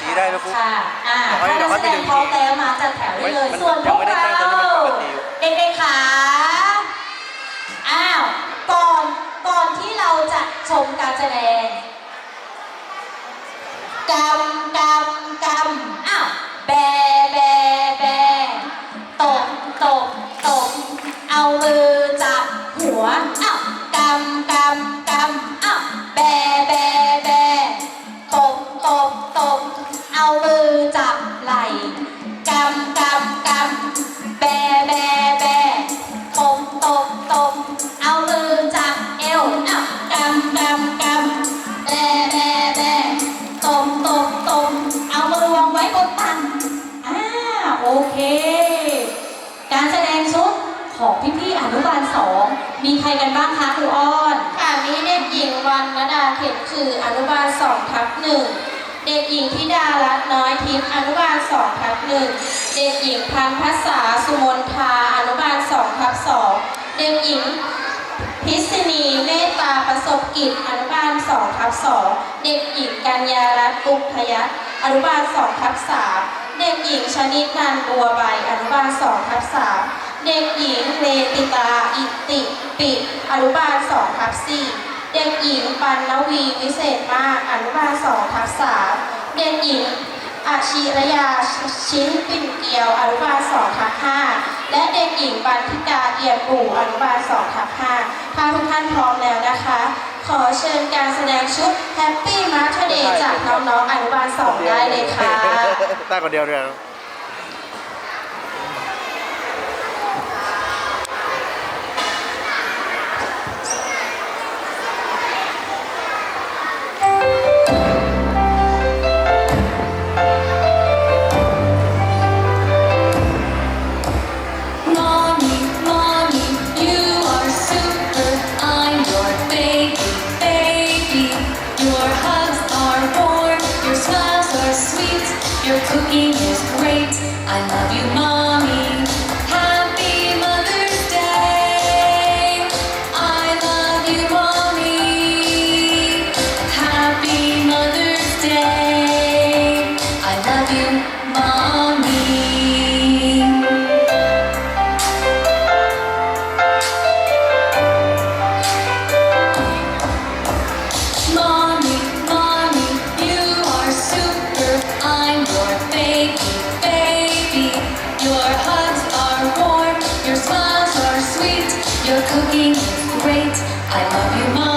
สีได้นะฟุ๊กค่ะอ่าเดี๋ยวให้ถ้านักแสดงพร้อมแล้วมาจัดแถวได้เลยมันส่วนพยัวงกไม่ได้เราตั้งตอนนี้มันปกติอยู่เด็กๆขาอ้าวก่อนก่อนที่เราจะชมการแสดงกำกำ จับไหล่กำกำกำแบแบแบตบตบตบเอามือจับเอวอ้ากำกำกำแบแบแบตบตบตบเอามือวางไว้บนตักอ่าโอเค การแสดงชุดของพี่ๆอนุบาลสองมีใครกันบ้างคะครูอ้อนค่ะมีเด็กหญิงวันนดาเข็มคืออนุบาลสองทับหนึ่ง เด็กหญิงธิดารัตน์น้อยทิพย์อนุบาลสองทับหนึ่งเด็กหญิงพันพัษาสุมนทาอนุบาลสองทับสองเด็กหญิงพิษณีเมตตาประสบกิจอนุบาลสองทับสองเด็กหญิงกัญญารัตน์ปุกพยัคฆ์อนุบาลสองทับสามเด็กหญิงชนิดนันบัวใบอนุบาลสองทับสามเด็กหญิงเลติตาอิติปิอนุบาลสองทับสี่ เด็กหญิงปันนวีวิเศษมากอนุบาลสองทับสามเด็กหญิงอาชิรยาชิ้นปิ่นเกียวอนุบาลสองทับห้าและเด็กหญิงบันทิกาเอียมปู่อนุบาลสองทับห้าถ้าทุกท่านพร้อมแล้วนะคะ ขอเชิญการแสดงชุด Happy Mother Day จากน้องๆอนุบาลสองได้เลยค่ะตั้คนเดียวเดีย I love you, mommy.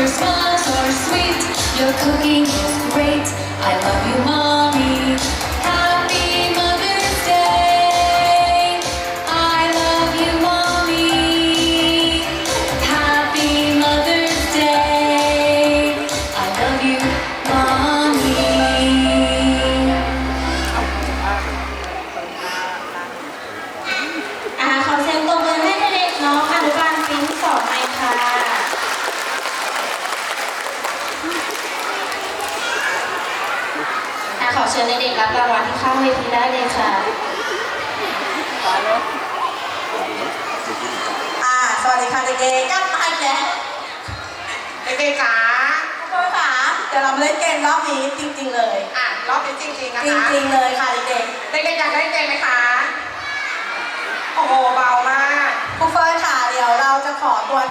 Your smiles are sweet. Your cooking is great. I love you mommy ขอเชิญเด็กๆรับรางวัลที่ข้างเวทีได้เลยค่ะอ่าสวัสดีค่ะเด็กๆกลับมาอีกแล้วเด็กๆจ๋าทุกคนค่ะเดี๋ยวเรามาเล่นเกมรอบนี้จริง ๆ เลย อะรอบนี้จริงๆนะจคะริงๆเลยค่ะเด็กเด็กๆอยากเล่นเกมไหมคะโอ้โหเบามากๆครูเฟิร์นค่ะเดี๋ยวเราจะขอตัว